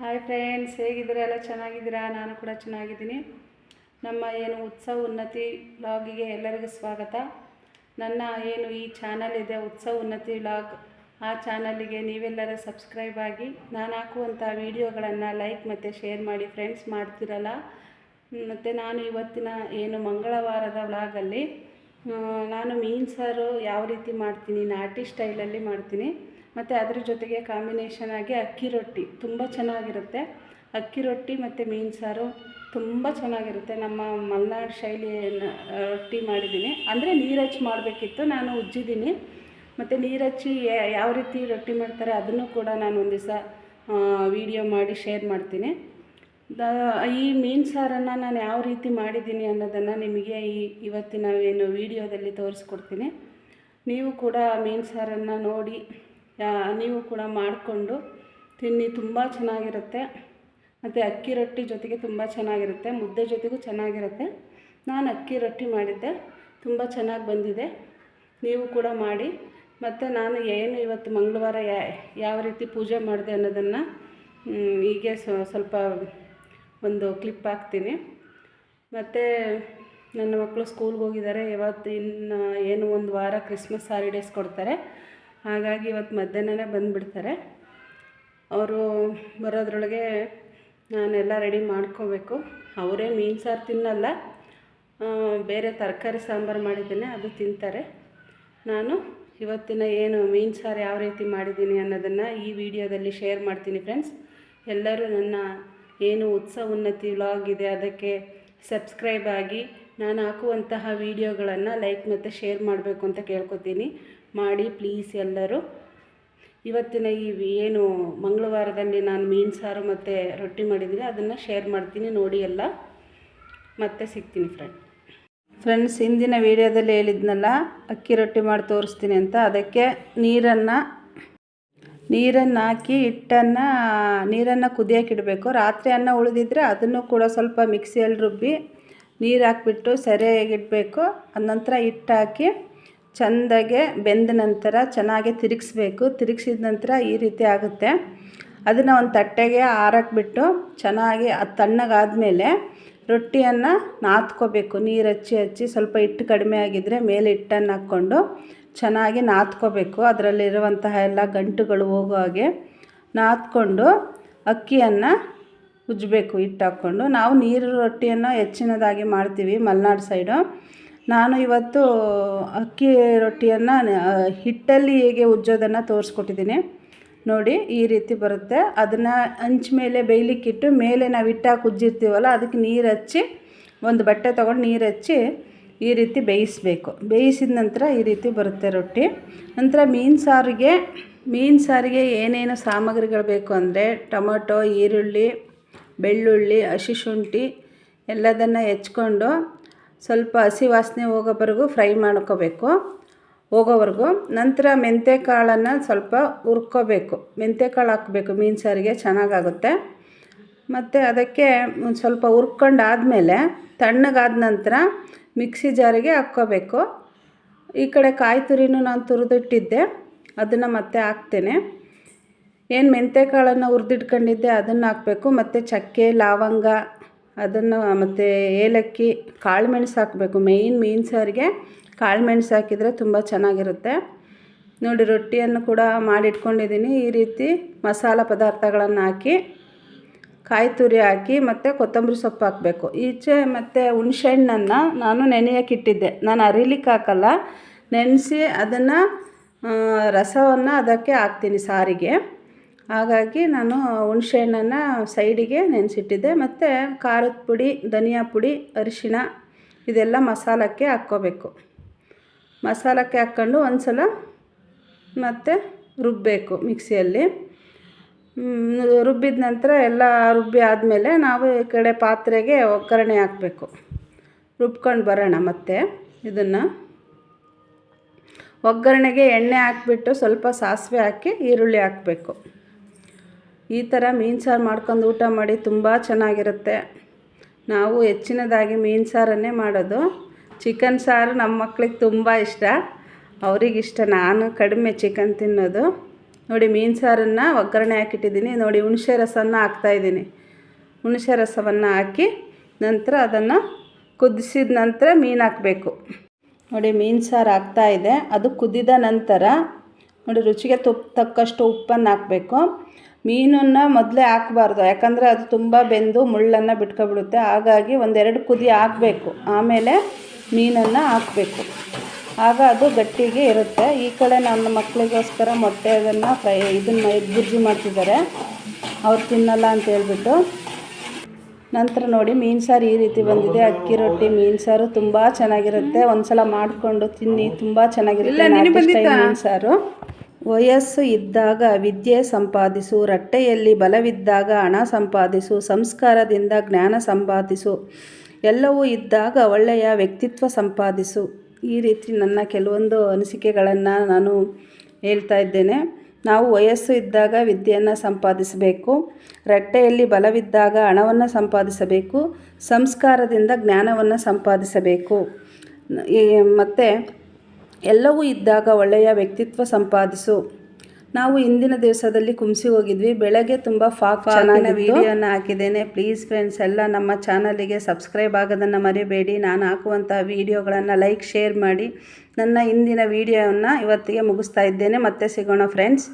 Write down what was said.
Hi friends, ಹೇಗಿದ್ದೀರಾ? ಎಲ್ಲ ಚೆನ್ನಾಗಿದ್ದೀರಾ? ನಾನು ಕೂಡ ಚೆನ್ನಾಗಿದ್ದೀನಿ. ನಮ್ಮ ಏನು ಉತ್ಸವ ಉನ್ನತಿ ವ್ಲಾಗಿಗೆ ಎಲ್ಲರಿಗೂ ಸ್ವಾಗತ. ನನ್ನ ಏನು ಈ ಚಾನಲ್ ಇದೆ, ಉತ್ಸವ ಉನ್ನತಿ ವ್ಲಾಗ್, ಆ ಚಾನಲಿಗೆ ನೀವೆಲ್ಲರೂ ಸಬ್ಸ್ಕ್ರೈಬ್ ಆಗಿ, ನಾನು ಹಾಕುವಂಥ ವೀಡಿಯೋಗಳನ್ನು ಲೈಕ್ ಮತ್ತು ಶೇರ್ ಮಾಡಿ ಫ್ರೆಂಡ್ಸ್, ಮಾಡ್ತಿರಲ್ಲ? ಮತ್ತು ನಾನು ಇವತ್ತಿನ ಏನು ಮಂಗಳವಾರದ ವ್ಲಾಗಲ್ಲಿ ನಾನು ಮೀನು ಸಾರು ಯಾವ ರೀತಿ ಮಾಡ್ತೀನಿ, ನಾಟಿ ಸ್ಟೈಲಲ್ಲಿ ಮಾಡ್ತೀನಿ. ಮತ್ತು ಅದ್ರ ಜೊತೆಗೆ ಕಾಂಬಿನೇಷನ್ ಆಗಿ ಅಕ್ಕಿ ರೊಟ್ಟಿ ತುಂಬ ಚೆನ್ನಾಗಿರುತ್ತೆ. ಅಕ್ಕಿ ರೊಟ್ಟಿ ಮತ್ತು ಮೀನು ಸಾರು ತುಂಬ ಚೆನ್ನಾಗಿರುತ್ತೆ. ನಮ್ಮ ಮಲೆನಾಡು ಶೈಲಿಯನ್ನು ರೊಟ್ಟಿ ಮಾಡಿದ್ದೀನಿ. ಅಂದರೆ ನೀರು ಹಚ್ಚಿ ಮಾಡಬೇಕಿತ್ತು, ನಾನು ಉಜ್ಜಿದ್ದೀನಿ. ಮತ್ತು ನೀರು ಹಚ್ಚಿ ಯಾವ ರೀತಿ ರೊಟ್ಟಿ ಮಾಡ್ತಾರೆ ಅದನ್ನು ಕೂಡ ನಾನು ಒಂದು ದಿವಸ ವಿಡಿಯೋ ಮಾಡಿ ಶೇರ್ ಮಾಡ್ತೀನಿ. ದ, ಈ ಮೀನು ಸಾರನ್ನು ನಾನು ಯಾವ ರೀತಿ ಮಾಡಿದ್ದೀನಿ ಅನ್ನೋದನ್ನು ನಿಮಗೆ ಈ, ಇವತ್ತಿನ ಏನು ವಿಡಿಯೋದಲ್ಲಿ ತೋರಿಸ್ಕೊಡ್ತೀನಿ. ನೀವು ಕೂಡ ಮೀನು ಸಾರನ್ನು ನೋಡಿ ನೀವು ಕೂಡ ಮಾಡಿಕೊಂಡು ತಿನ್ನಿ, ತುಂಬ ಚೆನ್ನಾಗಿರುತ್ತೆ. ಮತ್ತು ಅಕ್ಕಿ ರೊಟ್ಟಿ ಜೊತೆಗೆ ತುಂಬ ಚೆನ್ನಾಗಿರುತ್ತೆ. ಮುದ್ದೆ ಜೊತೆಗೂ ಚೆನ್ನಾಗಿರುತ್ತೆ. ನಾನು ಅಕ್ಕಿ ರೊಟ್ಟಿ ಮಾಡಿದ್ದೆ. ತುಂಬ ಚೆನ್ನಾಗಿ ಬಂದಿದೆ. ನೀವು ಕೂಡ ಮಾಡಿ. ಮತ್ತು ನಾನು ಏನು ಇವತ್ತು ಮಂಗಳವಾರ ಯಾವ ರೀತಿ ಪೂಜೆ ಮಾಡಿದೆ ಅನ್ನೋದನ್ನು ಹೀಗೆ ಸ್ವ- ಸ್ವಲ್ಪ ಒಂದು ಕ್ಲಿಪ್ ಹಾಕ್ತೀನಿ. ಮತ್ತು ನನ್ನ ಮಕ್ಕಳು ಸ್ಕೂಲ್ಗೆ ಹೋಗಿದ್ದಾರೆ. ಇವತ್ತು ಇನ್ನು ಏನು ಒಂದು ವಾರ ಕ್ರಿಸ್ಮಸ್ ಹಾಲಿಡೇಸ್ ಕೊಡ್ತಾರೆ. ಹಾಗಾಗಿ ಇವತ್ತು ಮಧ್ಯಾಹ್ನನೇ ಬಂದುಬಿಡ್ತಾರೆ. ಅವರು ಬರೋದ್ರೊಳಗೆ ನಾನೆಲ್ಲ ರೆಡಿ ಮಾಡ್ಕೋಬೇಕು. ಅವರೇ ಮೀನು ಸಾರು ತಿನ್ನಲ್ಲ. ಬೇರೆ ತರಕಾರಿ ಸಾಂಬಾರು ಮಾಡಿದ್ದೇನೆ, ಅದು ತಿಂತಾರೆ. ನಾನು ಇವತ್ತಿನ ಏನು ಮೀನು ಸಾರು ಯಾವ ರೀತಿ ಮಾಡಿದ್ದೀನಿ ಅನ್ನೋದನ್ನು ಈ ವಿಡಿಯೋದಲ್ಲಿ ಶೇರ್ ಮಾಡ್ತೀನಿ ಫ್ರೆಂಡ್ಸ್. ಎಲ್ಲರೂ ನನ್ನ ಏನು ಉತ್ಸವ ಉನ್ನತಿ ವ್ಲಾಗ್ ಇದೆ, ಅದಕ್ಕೆ ಸಬ್ಸ್ಕ್ರೈಬ್ ಆಗಿ ನಾನು ಹಾಕುವಂತಹ ವಿಡಿಯೋಗಳನ್ನು ಲೈಕ್ ಮತ್ತು ಶೇರ್ ಮಾಡಬೇಕು ಅಂತ ಕೇಳ್ಕೊತೀನಿ. ಮಾಡಿ ಪ್ಲೀಸ್ ಎಲ್ಲರೂ. ಇವತ್ತಿನ ಈ ಏನು ಮಂಗಳವಾರದಲ್ಲಿ ನಾನು ಮೀನು ಸಾರು ಮತ್ತು ರೊಟ್ಟಿ ಮಾಡಿದ್ದೀನಿ ಅದನ್ನು ಶೇರ್ ಮಾಡ್ತೀನಿ, ನೋಡಿ ಎಲ್ಲ. ಮತ್ತೆ ಸಿಗ್ತೀನಿ ಫ್ರೆಂಡ್ ಫ್ರೆಂಡ್ಸ್ ಹಿಂದಿನ ವೀಡಿಯೋದಲ್ಲಿ ಹೇಳಿದ್ನಲ್ಲ, ಅಕ್ಕಿ ರೊಟ್ಟಿ ಮಾಡಿ ತೋರಿಸ್ತೀನಿ ಅಂತ. ಅದಕ್ಕೆ ನೀರನ್ನು ನೀರನ್ನು ಹಾಕಿ ಹಿಟ್ಟನ್ನು, ನೀರನ್ನು ಕುದಿಯೋಕೆ ಇಡಬೇಕು. ರಾತ್ರಿ ಅನ್ನ ಉಳಿದಿದ್ರೆ ಅದನ್ನು ಕೂಡ ಸ್ವಲ್ಪ ಮಿಕ್ಸಿಯಲ್ಲಿ ರುಬ್ಬಿ ನೀರು ಹಾಕ್ಬಿಟ್ಟು ಸರಿಯಾಗಿಡಬೇಕು ನಂತರ ಹಿಟ್ಟು ಹಾಕಿ ಚೆಂದಾಗೆ ಬೆಂದ ನಂತರ ಚೆನ್ನಾಗಿ ತಿರುಗಿಸ್ಬೇಕು. ತಿರುಗಿಸಿದ ನಂತರ ಈ ರೀತಿ ಆಗುತ್ತೆ. ಅದನ್ನು ಒಂದು ತಟ್ಟೆಗೆ ಆರಕ್ಬಿಟ್ಟು ಚೆನ್ನಾಗಿ ಅದು ತಣ್ಣಗಾದಮೇಲೆ ರೊಟ್ಟಿಯನ್ನು ನಾದ್ಕೋಬೇಕು. ನೀರು ಹಚ್ಚಿ ಹಚ್ಚಿ ಸ್ವಲ್ಪ ಹಿಟ್ಟು ಕಡಿಮೆ ಆಗಿದ್ದರೆ ಮೇಲೆ ಹಿಟ್ಟನ್ನು ಹಾಕ್ಕೊಂಡು ಚೆನ್ನಾಗಿ ನಾದ್ಕೋಬೇಕು. ಅದರಲ್ಲಿರುವಂತಹ ಎಲ್ಲ ಗಂಟುಗಳು ಹೋಗೋ ಹಾಗೆ ನಾದ್ಕೊಂಡು ಅಕ್ಕಿಯನ್ನು ಉಜ್ಜಬೇಕು. ಹಿಟ್ಟು ಹಾಕ್ಕೊಂಡು. ನಾವು ನೀರು ರೊಟ್ಟಿಯನ್ನು ಹೆಚ್ಚಿನದಾಗಿ ಮಾಡ್ತೀವಿ ಮಲೆನಾಡು ಸೈಡು. ನಾನು ಇವತ್ತು ಅಕ್ಕಿ ರೊಟ್ಟಿಯನ್ನು ಹಿಟ್ಟಲ್ಲಿ ಹೇಗೆ ಉಜ್ಜೋದನ್ನು ತೋರಿಸ್ಕೊಟ್ಟಿದ್ದೀನಿ. ನೋಡಿ, ಈ ರೀತಿ ಬರುತ್ತೆ. ಅದನ್ನು ಹಂಚ್ ಮೇಲೆ ಬೇಯ್ಲಿಕ್ಕಿಟ್ಟು ಮೇಲೆ ನಾವು ಹಿಟ್ಟಾಕಿ ಉಜ್ಜಿರ್ತೀವಲ್ಲ, ಅದಕ್ಕೆ ನೀರು ಹಚ್ಚಿ, ಒಂದು ಬಟ್ಟೆ ತೊಗೊಂಡು ನೀರು ಹಚ್ಚಿ ಈ ರೀತಿ ಬೇಯಿಸಬೇಕು. ಬೇಯಿಸಿದ ನಂತರ ಈ ರೀತಿ ಬರುತ್ತೆ ರೊಟ್ಟಿ. ನಂತರ ಮೀನು ಸಾರಿಗೆ ಮೀನು ಸಾರಿಗೆ ಏನೇನು ಸಾಮಗ್ರಿಗಳು ಬೇಕು ಅಂದರೆ ಟೊಮೊಟೊ, ಈರುಳ್ಳಿ, ಬೆಳ್ಳುಳ್ಳಿ, ಹಸಿ ಶುಂಠಿ ಎಲ್ಲದನ್ನು ಹೆಚ್ಕೊಂಡು ಸ್ವಲ್ಪ ಹಸಿ ವಾಸನೆ ಹೋಗೋವರೆಗೂ ಫ್ರೈ ಮಾಡ್ಕೋಬೇಕು. ಹೋಗೋವರೆಗೂ ನಂತರ ಮೆಂತ್ಯ ಕಾಳನ್ನು ಸ್ವಲ್ಪ ಹುರ್ಕೋಬೇಕು. ಮೆಂತ್ಯ ಕಾಳು ಹಾಕಬೇಕು, ಮೀನು ಸಾರಿಗೆ ಚೆನ್ನಾಗಾಗುತ್ತೆ. ಮತ್ತು ಅದಕ್ಕೆ ಒಂದು ಸ್ವಲ್ಪ ಹುರ್ಕೊಂಡಾದಮೇಲೆ ತಣ್ಣಗಾದ ನಂತರ ಮಿಕ್ಸಿ ಜಾರಿಗೆ ಹಾಕ್ಕೋಬೇಕು. ಈ ಕಡೆ ಕಾಯಿ ತುರಿನೂ ನಾನು ತುರಿದಿಟ್ಟಿದ್ದೆ, ಅದನ್ನು ಮತ್ತೆ ಹಾಕ್ತೇನೆ. ಏನು ಮೆಂತ್ಯ ಕಾಳನ್ನು ಹುರಿದಿಟ್ಕೊಂಡಿದ್ದೆ ಅದನ್ನು ಹಾಕಬೇಕು, ಮತ್ತು ಚಕ್ಕೆ, ಲವಂಗ ಅದನ್ನು ಮತ್ತು ಏಲಕ್ಕಿ ಕಾಳು ಮೆಣಸು ಹಾಕಬೇಕು. ಮೇಯ್ನ್ ಮೀನು ಸಾರಿಗೆ ಕಾಳು ಮೆಣಸು ಹಾಕಿದರೆ ತುಂಬ ಚೆನ್ನಾಗಿರುತ್ತೆ. ನೋಡಿ, ರೊಟ್ಟಿಯನ್ನು ಕೂಡ ಮಾಡಿಟ್ಕೊಂಡಿದ್ದೀನಿ. ಈ ರೀತಿ ಮಸಾಲ ಪದಾರ್ಥಗಳನ್ನು ಹಾಕಿ, ಕಾಯಿ ತುರಿ ಹಾಕಿ ಮತ್ತು ಕೊತ್ತಂಬರಿ ಸೊಪ್ಪು ಹಾಕಬೇಕು. ಈಚೆ ಮತ್ತು ಹುಣಸೆಹಣ್ಣನ್ನು ನಾನು ನೆನೆಯೋಕೆ ಇಟ್ಟಿದ್ದೆ. ನಾನು ಅರಿಲಿಕ್ಕೆ ಹಾಕಲ್ಲ. ನೆನೆಸಿ ಅದನ್ನು ರಸವನ್ನು ಅದಕ್ಕೆ ಹಾಕ್ತೀನಿ ಸಾರಿಗೆ. ಹಾಗಾಗಿ ನಾನು ಹುಣ್ಸೆಹಣ್ಣನ್ನು ಸೈಡಿಗೆ ನೆನೆಸಿಟ್ಟಿದ್ದೆ. ಮತ್ತು ಖಾರದ ಪುಡಿ, ಧನಿಯಾ ಪುಡಿ, ಅರಿಶಿಣ ಇದೆಲ್ಲ ಮಸಾಲಕ್ಕೆ ಹಾಕ್ಕೋಬೇಕು. ಮಸಾಲಕ್ಕೆ ಹಾಕ್ಕೊಂಡು ಒಂದು ಸಲ ಮತ್ತು ರುಬ್ಬಬೇಕು ಮಿಕ್ಸಿಯಲ್ಲಿ. ರುಬ್ಬಿದ ನಂತರ ಎಲ್ಲ ರುಬ್ಬಿ ಆದಮೇಲೆ ನಾವು ಈ ಕಡೆ ಪಾತ್ರೆಗೆ ಒಗ್ಗರಣೆ ಹಾಕಬೇಕು. ರುಬ್ಕೊಂಡು ಬರೋಣ ಮತ್ತೆ ಇದನ್ನು. ಒಗ್ಗರಣೆಗೆ ಎಣ್ಣೆ ಹಾಕ್ಬಿಟ್ಟು ಸ್ವಲ್ಪ ಸಾಸಿವೆ ಹಾಕಿ ಈರುಳ್ಳಿ ಹಾಕಬೇಕು. ಈ ಥರ ಮೀನು ಸಾರು ಮಾಡ್ಕೊಂಡು ಊಟ ಮಾಡಿ ತುಂಬ ಚೆನ್ನಾಗಿರುತ್ತೆ. ನಾವು ಹೆಚ್ಚಿನದಾಗಿ ಮೀನು ಸಾರನ್ನೇ ಮಾಡೋದು. ಚಿಕನ್ ಸಾರು ನಮ್ಮ ಮಕ್ಳಿಗೆ ತುಂಬ ಇಷ್ಟ. ಅವರಿಗಿಷ್ಟ. ನಾನು ಕಡಿಮೆ ಚಿಕನ್ ತಿನ್ನೋದು. ನೋಡಿ, ಮೀನು ಸಾರನ್ನು ಒಗ್ಗರಣೆ ಹಾಕಿಟ್ಟಿದ್ದೀನಿ. ನೋಡಿ, ಹುಣಸೆ ರಸವನ್ನು ಹಾಕ್ತಾಯಿದ್ದೀನಿ ಹುಣಸೆ ರಸವನ್ನು ಹಾಕಿ ನಂತರ ಅದನ್ನು ಕುದಿಸಿದ ನಂತರ ಮೀನು ಹಾಕಬೇಕು. ನೋಡಿ, ಮೀನು ಸಾರು ಹಾಕ್ತಾಯಿದೆ ಅದು ಕುದಿದ ನಂತರ ನೋಡಿ, ರುಚಿಗೆ ತುಪ್ಪ ತಕ್ಕಷ್ಟು ಉಪ್ಪನ್ನು ಹಾಕಬೇಕು. ಮೀನನ್ನು ಮೊದಲೇ ಹಾಕ್ಬಾರ್ದು. ಯಾಕಂದರೆ ಅದು ತುಂಬ ಬೆಂದು ಮುಳ್ಳನ್ನು ಬಿಟ್ಕೊಬಿಡುತ್ತೆ. ಹಾಗಾಗಿ ಒಂದೆರಡು ಕುದಿ ಹಾಕಬೇಕು. ಆಮೇಲೆ ಮೀನನ್ನು ಹಾಕಬೇಕು. ಆಗ ಅದು ಗಟ್ಟಿಗೆ ಇರುತ್ತೆ. ಈ ಕಡೆ ನನ್ನ ಮಕ್ಕಳಿಗೋಸ್ಕರ ಮೊಟ್ಟೆ ಅದನ್ನು ಫ್ರೈ ಇದನ್ನು ಬುರ್ಜಿ ಮಾಡ್ತಿದ್ದಾರೆ. ಅವ್ರು ತಿನ್ನಲ್ಲ ಅಂತ ಹೇಳ್ಬಿಟ್ಟು. ನಂತರ ನೋಡಿ ಮೀನು ಸಾರು ಈ ರೀತಿ ಬಂದಿದೆ. ಅಕ್ಕಿ ರೊಟ್ಟಿ ಮೀನು ಸಾರು ತುಂಬ ಚೆನ್ನಾಗಿರುತ್ತೆ. ಒಂದ್ಸಲ ಮಾಡಿಕೊಂಡು ತಿನ್ನಿ ತುಂಬ ಚೆನ್ನಾಗಿರುತ್ತೆ. ಮೀನು ಸಾರು. ವಯಸ್ಸು ಇದ್ದಾಗ ವಿದ್ಯೆ ಸಂಪಾದಿಸು, ರಟ್ಟೆಯಲ್ಲಿ ಬಲವಿದ್ದಾಗ ಹಣ ಸಂಪಾದಿಸು, ಸಂಸ್ಕಾರದಿಂದ ಜ್ಞಾನ ಸಂಪಾದಿಸು. ಎಲ್ಲವೂ ಇದ್ದಾಗ ಒಳ್ಳೆಯ ವ್ಯಕ್ತಿತ್ವ ಸಂಪಾದಿಸು. ಈ ರೀತಿ ನನ್ನ ಕೆಲವೊಂದು ಅನಿಸಿಕೆಗಳನ್ನು ನಾನು ಹೇಳ್ತಾ ಇದ್ದೇನೆ. ನಾವು ವಯಸ್ಸು ಇದ್ದಾಗ ವಿದ್ಯೆಯನ್ನು ಸಂಪಾದಿಸಬೇಕು, ರಟ್ಟೆಯಲ್ಲಿ ಬಲವಿದ್ದಾಗ ಹಣವನ್ನು ಸಂಪಾದಿಸಬೇಕು, ಸಂಸ್ಕಾರದಿಂದ ಜ್ಞಾನವನ್ನು ಸಂಪಾದಿಸಬೇಕು. ಮತ್ತು ಎಲ್ಲವೂ ಇದ್ದಾಗ ಒಳ್ಳೆಯ ವ್ಯಕ್ತಿತ್ವ ಸಂಪಾದಿಸು. ನಾವು ಇಂದಿನ ದಿವಸದಲ್ಲಿ ಕುಂಸಿ ಹೋಗಿದ್ವಿ. ಬೆಳಗ್ಗೆ ತುಂಬ ಫಾಕ್ ಚೆನ್ನಾಗಿ ವಿಡಿಯೋನ ಹಾಕಿದ್ದೇನೆ. ಪ್ಲೀಸ್ ಫ್ರೆಂಡ್ಸ್ ಎಲ್ಲ ನಮ್ಮ ಚಾನಲಿಗೆ ಸಬ್ಸ್ಕ್ರೈಬ್ ಆಗೋದನ್ನು ಮರಿಬೇಡಿ. ನಾನು ಹಾಕುವಂಥ ವೀಡಿಯೋಗಳನ್ನು ಲೈಕ್ ಶೇರ್ ಮಾಡಿ ನನ್ನ ಇಂದಿನ ವೀಡಿಯೋವನ್ನು ಇವತ್ತಿಗೆ ಮುಗಿಸ್ತಾ ಇದ್ದೇನೆ. ಮತ್ತೆ ಸಿಗೋಣ ಫ್ರೆಂಡ್ಸ್